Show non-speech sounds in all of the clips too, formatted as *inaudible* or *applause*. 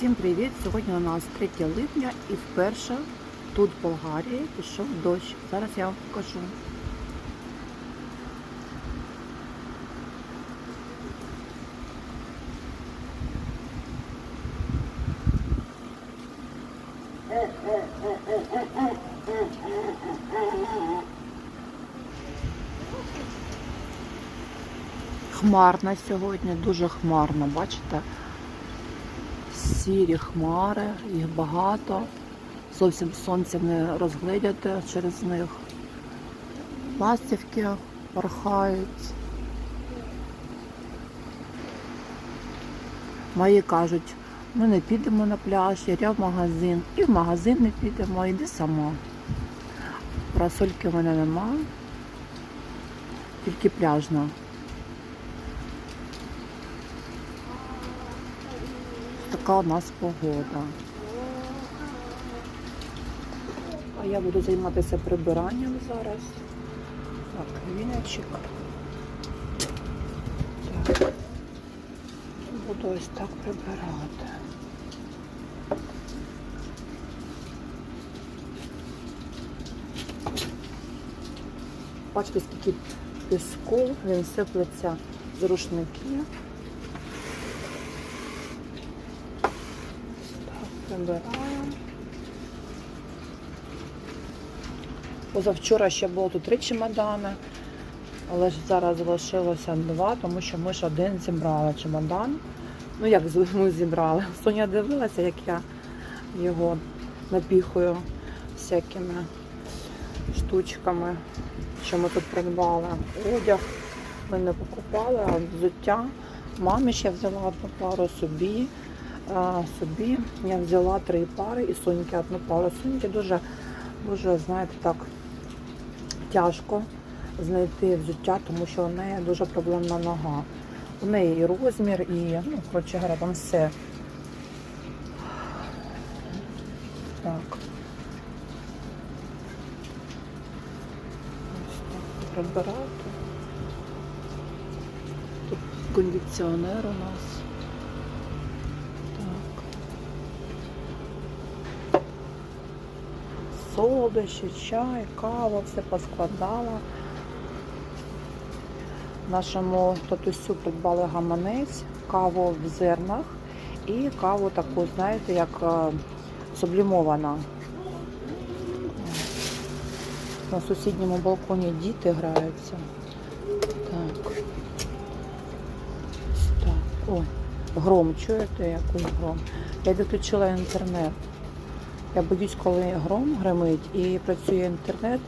Всім привіт! Сьогодні у нас 3 липня і вперше тут в Болгарії пішов дощ. Зараз я вам покажу. Хмарно сьогодні, дуже хмарно, бачите? Сірі хмари, їх багато. Зовсім сонця не розгледіти через них. Ластівки порхають. Мої кажуть, ми не підемо на пляж, я в магазин. І в магазин не підемо, йди сама. Парасольки в мене нема, тільки пляжна. Така у нас погода. А я буду займатися прибиранням зараз. Так, віночок. Так. Буду ось так прибирати. Бачите, скільки піску, він сиплеться з рушників. Так. Позавчора ще було тут три чемодани, але ж зараз залишилося два, тому що ми ж один зібрали чемодан. Ну як ми зібрали? Соня дивилася, як я його напіхую всякими штучками, що ми тут придбали. Одяг ми не покупали, а взуття. Мамі ще взяла пару собі. Собі я взяла три пари і Соньки одну пару. Соньки дуже, дуже, знаєте, так тяжко знайти взуття, тому що у неї дуже проблемна нога. У неї і розмір, і, ну, коротше говоря, там все. Так. Ось так прибирати. Тут кондиціонер у нас. Так. Солодощі, чай, кава, все поскладала. Нашому татусю придбали гаманець, каву в зернах і каву таку, знаєте, як е, сублімована. На сусідньому балконі діти граються. Так. Так. Ой, гром, чуєте, якийсь гром? Я відключила інтернет. Я боюсь, коли гром гримить і працює інтернет,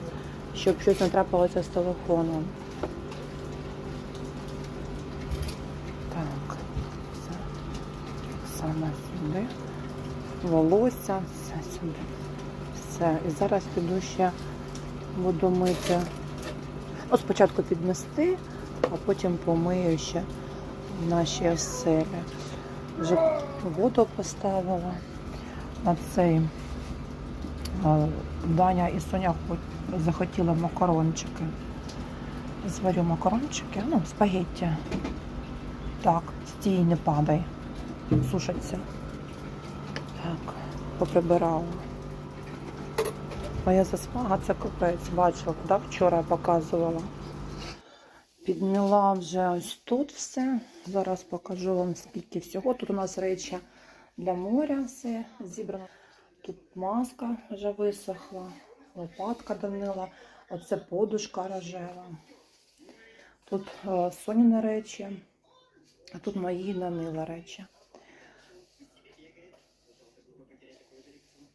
щоб щось не трапилося з телефоном. Так, все. Саме сюди. Волосся, все сюди. Все. І зараз піду ще буду мити. Ну, спочатку підмести, а потім помию ще в нашій оселі. Вже воду поставила на цей. Даня і Соня захотіли макарончики. Зварю макарончики, ну, спагетті. Так, стій, не падай. Сушаться. Так, поприбирала. Моя засмага це капець, бачила, да, вчора я показувала. Підміла вже ось тут все. Зараз покажу вам скільки всього. Тут у нас речі для моря все зібрано. Тут маска вже висохла, лопатка Данила, оце подушка рожева. Тут е, речі, а тут мої Данила речі.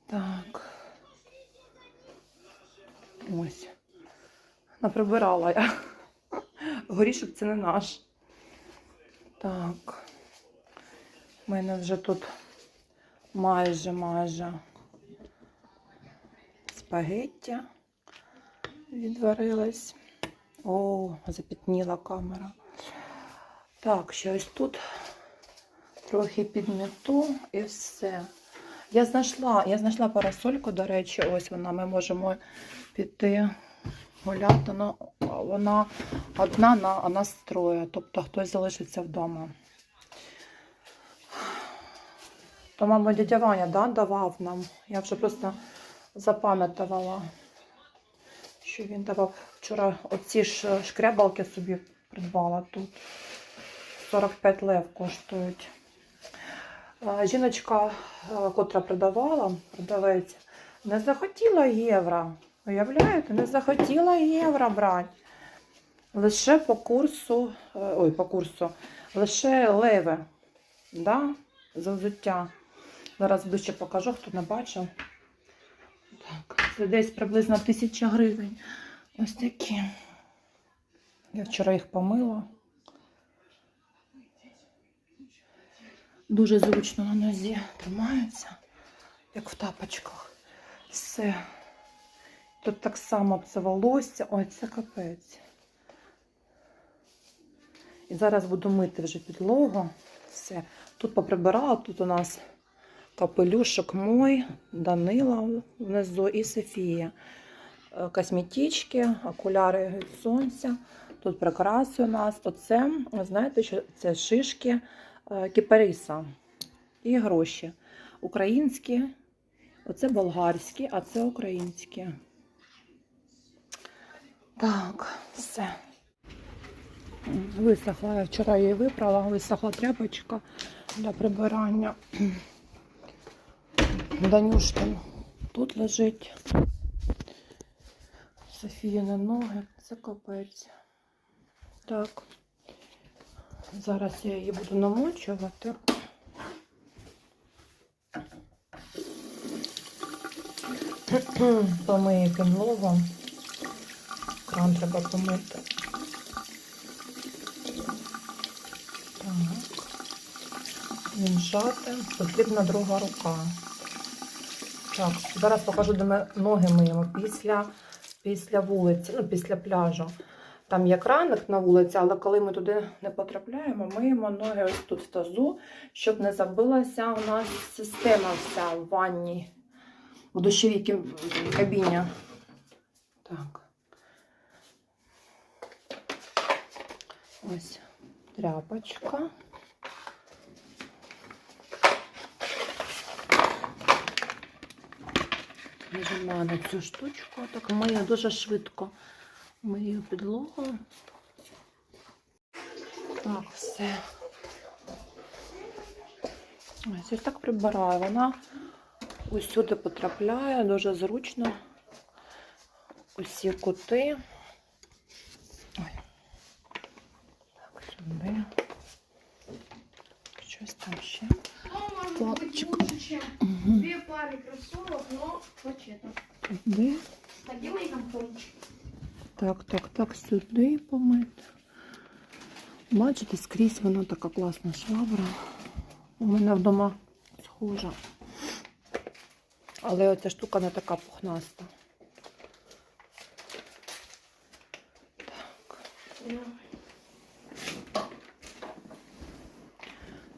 Так. Ось. Наприбирала я. Горішок це не наш. Так. У мене вже тут майже майже спагеття відварилась. О, запітніла камера. Так, щось тут трохи підміту і все. Я знайшла, я знайшла парасольку, до речі, ось вона. Ми можемо піти гуляти. Ну, вона одна на нас троє, тобто хтось залишиться вдома. То, мабуть, дядя Ваня да, давав нам. Я вже просто запам'ятувала, що він давав. Вчора оці ж шкрябалки собі придбала тут. 45 лев коштують. Жіночка, котра продавала, продавець, не захотіла євро. Уявляєте, не захотіла євро брати. Лише по курсу, е, ой, по курсу, лише леви. Да? За взуття. Зараз ближче покажу, хто не бачив. Так, це десь приблизно 1000 гривень. Ось такі. Я вчора їх помила. Дуже зручно на нозі тримаються, як в тапочках. Все. Тут так само це волосся. Ой, це капець. І зараз буду мити вже підлогу. Все. Тут поприбирала, тут у нас капелюшок мой, Данила внизу і Софія. Е, Косметички, окуляри від сонця. Тут прикраси у нас. Оце, знаєте, що це шишки е, кіпариса і гроші. Українські, оце болгарські, а це українські. Так, все. Висохла, я вчора її випрала, висохла тряпочка для прибирання. Данюшкин тут лежить. Софіїни ноги, це капець. Так. Зараз я її буду намочувати. *clears throat* Помию підлогу. Кран треба помити. Так. Вінчати. Потрібна друга рука. Так, зараз покажу, де ми ноги миємо після, після вулиці, ну, після пляжу. Там є краник на вулиці, але коли ми туди не потрапляємо, миємо ноги ось тут в тазу, щоб не забилася у нас система вся в ванні, в душовій кабіні. Так. Ось тряпочка. Нажимаю на цю штучку, так мию дуже швидко. Мию підлогу. Так, все. Ось ось так прибираю. Вона усюди потрапляє, дуже зручно. Усі кути. Сюди. Так, так, так, сюди помити. Бачите, скрізь вона така класна швабра. У мене вдома схожа. Але оця штука не така пухнаста.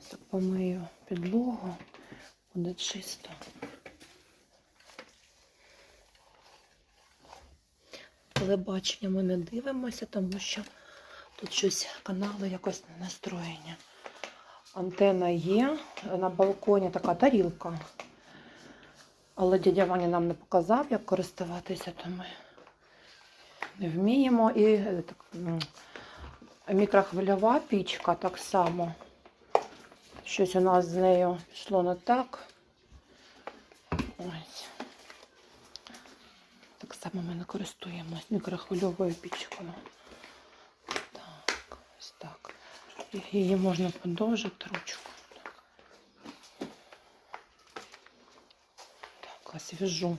Так, помию підлогу, буде чисто. Телебачення ми не дивимося, тому що тут щось канали якось не настроєні. Антена є, на балконі така тарілка. Але дядя Ваня нам не показав, як користуватися, то ми не вміємо. І е, так, мікрохвильова пічка так само. Щось у нас з нею пішло не так. Ось. Само ми не користуємось мікрохвильовою пічкою. Так, ось так. Її можна подовжити ручку. Так, освіжу.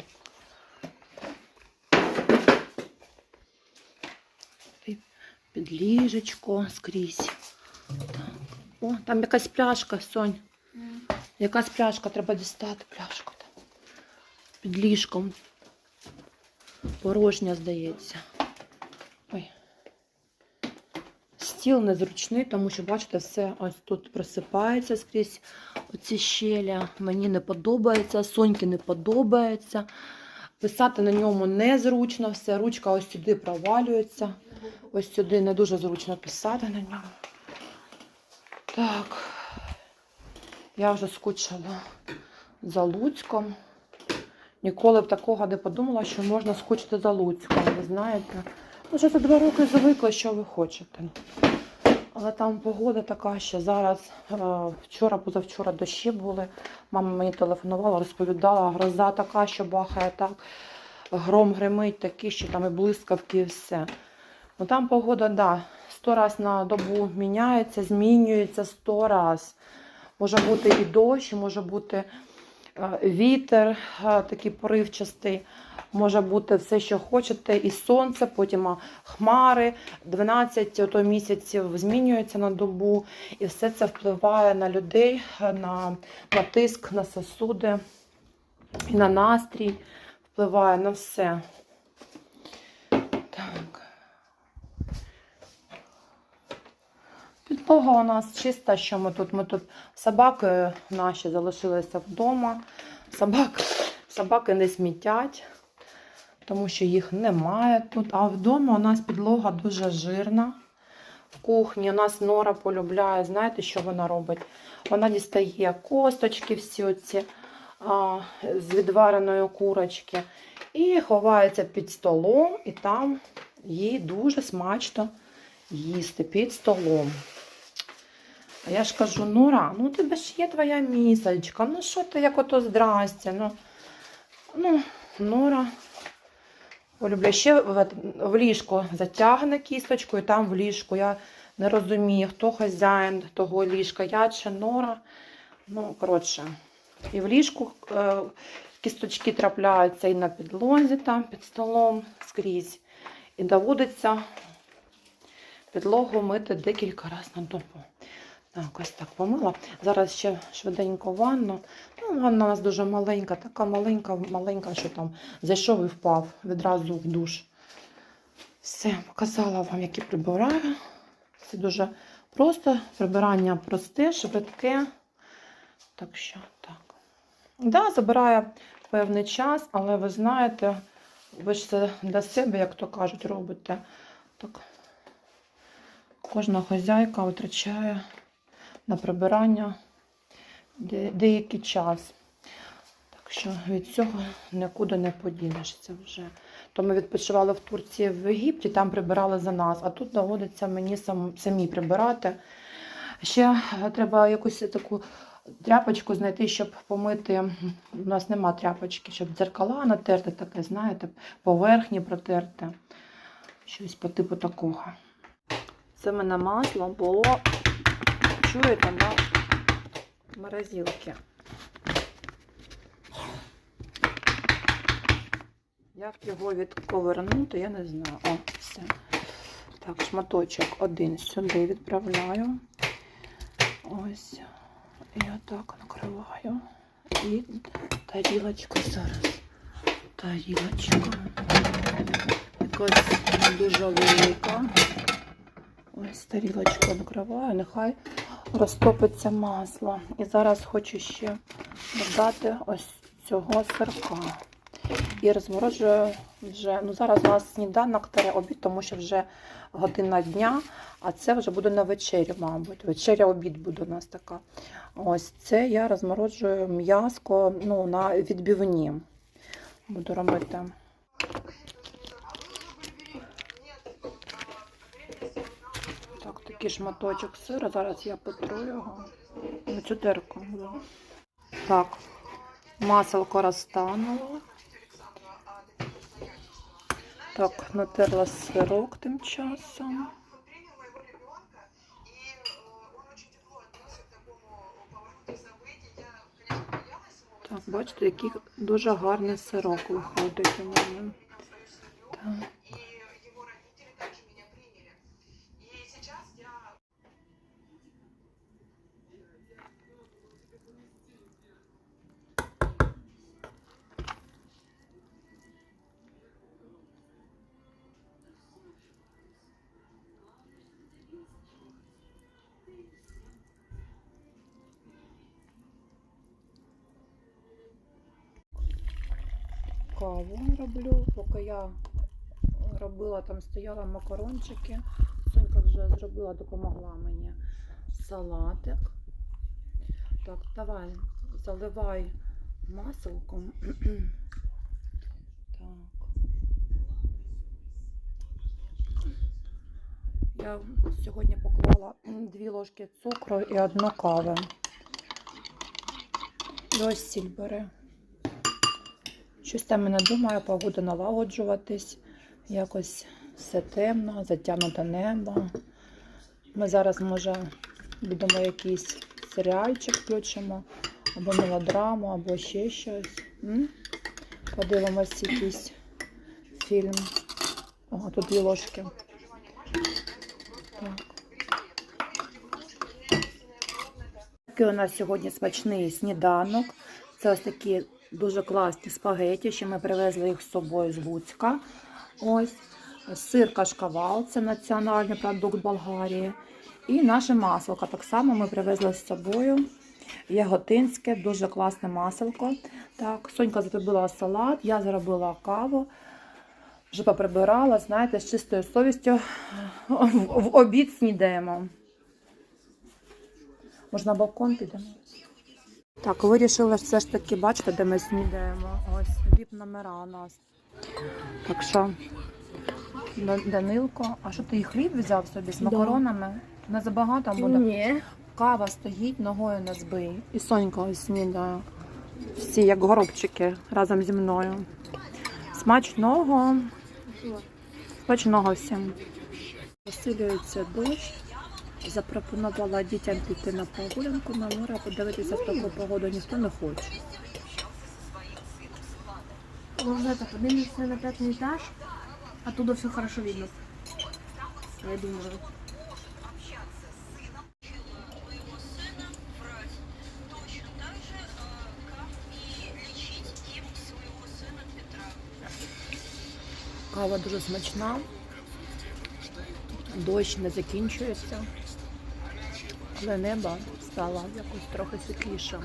Під ліжечко скрізь. Так. О, там якась пляшка, Сонь. Якась пляшка, треба дістати пляшку. Там. Під ліжком. Порожня, здається. Ой. Стіл незручний, тому що, бачите, все ось тут просипається скрізь оці щеля. Мені не подобається, Соньки не подобається. Писати на ньому незручно, все, ручка ось сюди провалюється. Ось сюди не дуже зручно писати на ньому. Так. Я вже скучила за Луцьком. Ніколи б такого не подумала, що можна скучити за Луцьком, ви знаєте. Ну, вже за два роки звикла, що ви хочете. Але там погода така, що зараз е, вчора, позавчора дощі були. Мама мені телефонувала, розповідала, гроза така, що бахає так. Гром гримить такий, що там і блискавки, і все. Ну там погода, да, сто раз на добу міняється, змінюється сто раз. Може бути і дощ, може бути вітер е, такий поривчастий, може бути все, що хочете, і сонце, потім хмари, 12 ото місяців змінюється на добу, і все це впливає на людей, е, на, на тиск, на сосуди, і на настрій, впливає на все. Підлога у нас чиста, що ми тут. Ми тут собаки наші залишилися вдома. Собак, собаки не смітять, тому що їх немає тут. А вдома у нас підлога дуже жирна. В кухні у нас Нора полюбляє. Знаєте, що вона робить? Вона дістає косточки всі оці а, з відвареної курочки і ховається під столом, і там їй дуже смачно їсти під столом. А я ж кажу, Нора, ну у тебе ж є твоя місочка, ну що ти як ото здрастя. Ну, ну Нора полюбляє. Ще в, в ліжко затягне кісточку і там в ліжку. Я не розумію, хто хазяїн того ліжка, я чи Нора. Ну, коротше, і в ліжку е, кісточки трапляються і на підлозі, там під столом скрізь. І доводиться підлогу мити декілька разів на добу. Так, ось так помила. Зараз ще швиденько ванну. Ну, ванна у нас дуже маленька, така маленька, маленька, що там зайшов і впав відразу в душ. Все, показала вам, які прибираю. Це дуже просто. Прибирання просте, швидке. Так що так. Да, забирає певний час, але ви знаєте, ви ж це для себе, як то кажуть, робите. Так. Кожна хазяйка витрачає на прибирання деякий час. Так що від цього нікуди не подінешся вже. То ми відпочивали в Турції в Єгипті, там прибирали за нас, а тут доводиться мені сам, самі прибирати. Ще е, треба якусь таку тряпочку знайти, щоб помити. У нас нема тряпочки, щоб дзеркала натерти, таке, знаєте, поверхні протерти. Щось по типу такого. Це мене масло було, чуєте, на морозилці. Як його відковернути, я не знаю. О, все. Так, шматочок один сюди відправляю. Ось. І отак накриваю. І тарілочку зараз. Тарілочка. Якась дуже велика. Ось тарілочку накриваю, нехай розтопиться масло. І зараз хочу ще додати ось цього сирка. І розморожую вже. Ну зараз у нас сніданок та обід, тому що вже година дня, а це вже буде на вечерю, мабуть. Вечеря обід буде у нас така. Ось це я розморожую м'яско ну, на відбивні. Буду робити. Так, такий шматочок сира. Зараз я потру його на цю дирку. Так, маселко розтануло. Так, натерла сирок тим часом. Так, бачите, який дуже гарний сирок виходить у мене. Так. Каву роблю. Поки я робила, там стояла макарончики. Сонька вже зробила, допомогла мені салатик. Так, давай, заливай маселком. *clears throat* так. Я сьогодні поклала *clears throat* дві ложки цукру і одну кави. І ось сіль бери. Щось там я не думаю, погода налагоджуватись. Якось все темно, затягнуте небо. Ми зараз, може, будемо якийсь серіальчик включимо, або мелодраму, або ще щось. М? Подивимось якийсь фільм. О, тут дві ложки. Так. Такий у нас сьогодні смачний сніданок. Це ось такі дуже класні спагеті, що ми привезли їх з собою з Луцька. Ось сир кашкавал, це національний продукт Болгарії. І наше масло. Так само ми привезли з собою. Яготинське, дуже класне маселко. Так, Сонька зробила салат, я зробила каву. Вже поприбирала, знаєте, з чистою совістю в, обід снідаємо. Можна на балкон підемо? Так, вирішили все ж таки, бачите, де ми снідаємо. Ось віп номера у нас. Так що, Данилко, а що ти і хліб взяв собі з Да. макаронами? Не забагато буде. Не. Кава стоїть, ногою не збий. І Сонька ось снідає. Всі як горобчики разом зі мною. Смачного. Смачного всім. Посилюється дощ Запропонувала дітям піти на прогулянку на море, подивитися в таку погоду ніхто не хоче. Можно это поднимемся на пятый этаж. Оттуда все хорошо видно. Я думаю. Кава дуже смачна. Дощ не закінчується. Але небо стало якось трохи світлішим.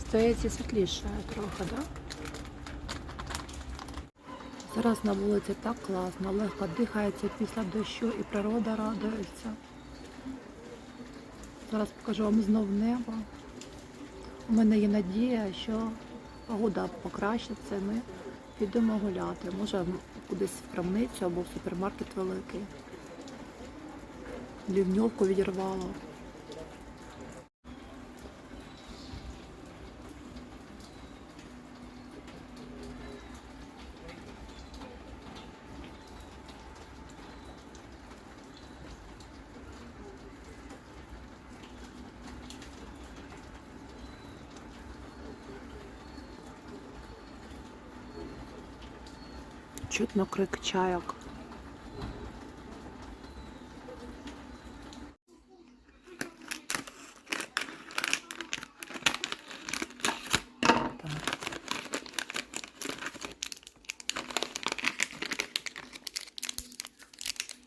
Здається, світліше трохи, так? Зараз на вулиці так класно, легко дихається після дощу і природа радується. Зараз покажу вам знов небо. У мене є надія, що погода покращиться, ми підемо гуляти. Може кудись в крамницю або в супермаркет великий. Лівньовку відірвало. Чутно крик чайок.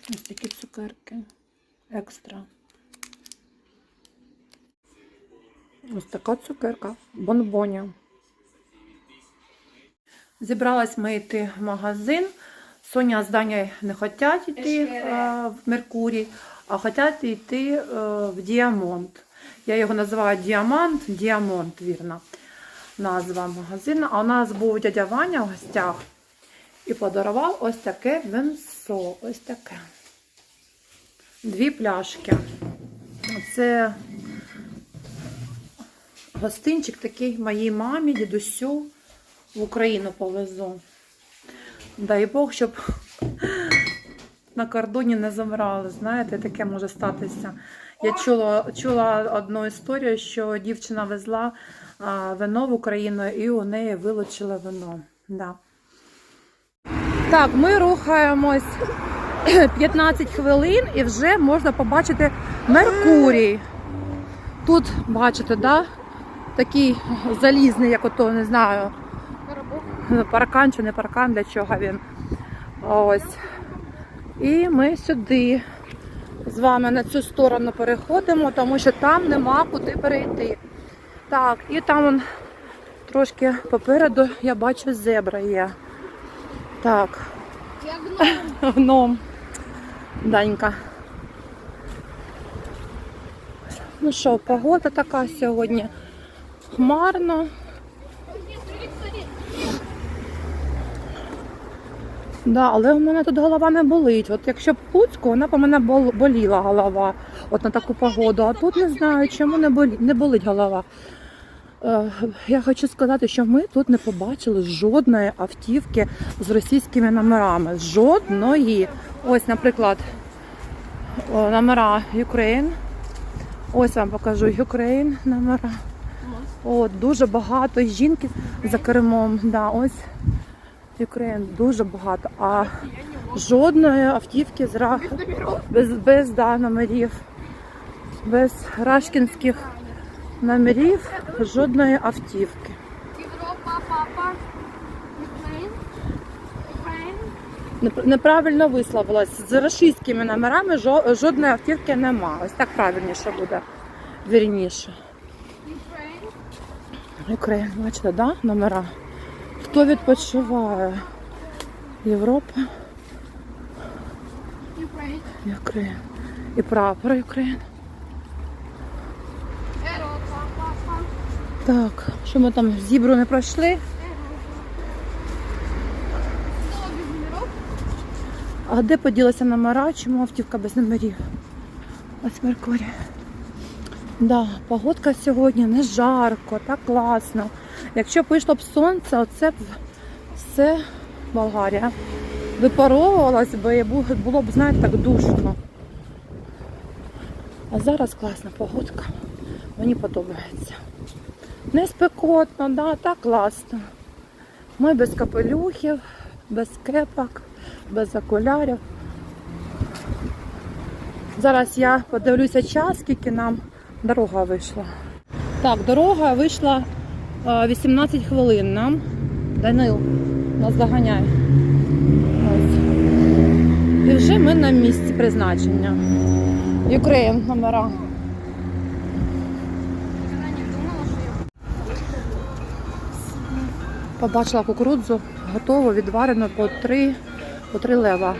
Ось такі цукерки. Екстра. Ось така цукерка. Бонбоня. Зібралась ми йти в магазин. Соня з Данєю не хочуть йти е, в Меркурій, а хочуть йти е, в Діамонт. Я його називаю Діамант, Діамонт, вірно, назва магазину. А у нас був дядя Ваня в гостях і подарував ось таке винцо. Ось таке. Дві пляшки. Це гостинчик такий моїй мамі, дідусю в Україну повезу. Дай Бог, щоб на кордоні не забрали. Знаєте, таке може статися. Я чула, чула одну історію, що дівчина везла а, вино в Україну і у неї вилучили вино. Да. Так, ми рухаємось *clears throat* 15 хвилин і вже можна побачити Меркурій. Тут, бачите, да? такий залізний, як ото, не знаю, паркан чи не паркан, для чого він. Ось. І ми сюди з вами на цю сторону переходимо, тому що там нема куди перейти. Так, і там он, трошки попереду я бачу зебра є. Так, Як гном. *laughs* гном. Данька. Ну що, погода така сьогодні. Хмарно. Да, але у мене тут голова не болить. От якщо б в Луцьку, вона у мене боліла голова от на таку погоду. А тут не знаю, чому не болить, не болить голова. Е, Я хочу сказати, що ми тут не побачили жодної автівки з російськими номерами. Жодної. Ось, наприклад, номера Ukraine. Ось вам покажу Ukraine номера. От, дуже багато жінки за кермом. Да, ось Ukraine, дуже багато. А жодної автівки з без, без да, номерів, без рашкінських номерів, жодної автівки. Європа, папа. Неправильно висловилась. З російськими номерами жо- жодної автівки нема. Ось так правильніше буде. Вірніше. Україн. Україна, бачите, да? Номера. Хто відпочиває? Європа, Україн. Україна. І прапор України. Так, що ми там зібру не пройшли? А де поділися номера? Чому автівка без номерів? Ось Меркурій. Да, погодка сьогодні не жарко, так класно. Якщо б вийшло б сонце, оце б все Болгарія. Випаровувалась би було б, знаєте, так душно. А зараз класна погодка. Мені подобається. Не спекотно, да, так класно. Ми без капелюхів, без кепок, без окулярів. Зараз я подивлюся час, скільки нам дорога вийшла. Так, дорога вийшла 18 хвилин нам. Данил нас доганяє. Ось. І вже ми на місці призначення. Юкрейн номера. Побачила кукурудзу, готову, відварену по 3, по 3 лева.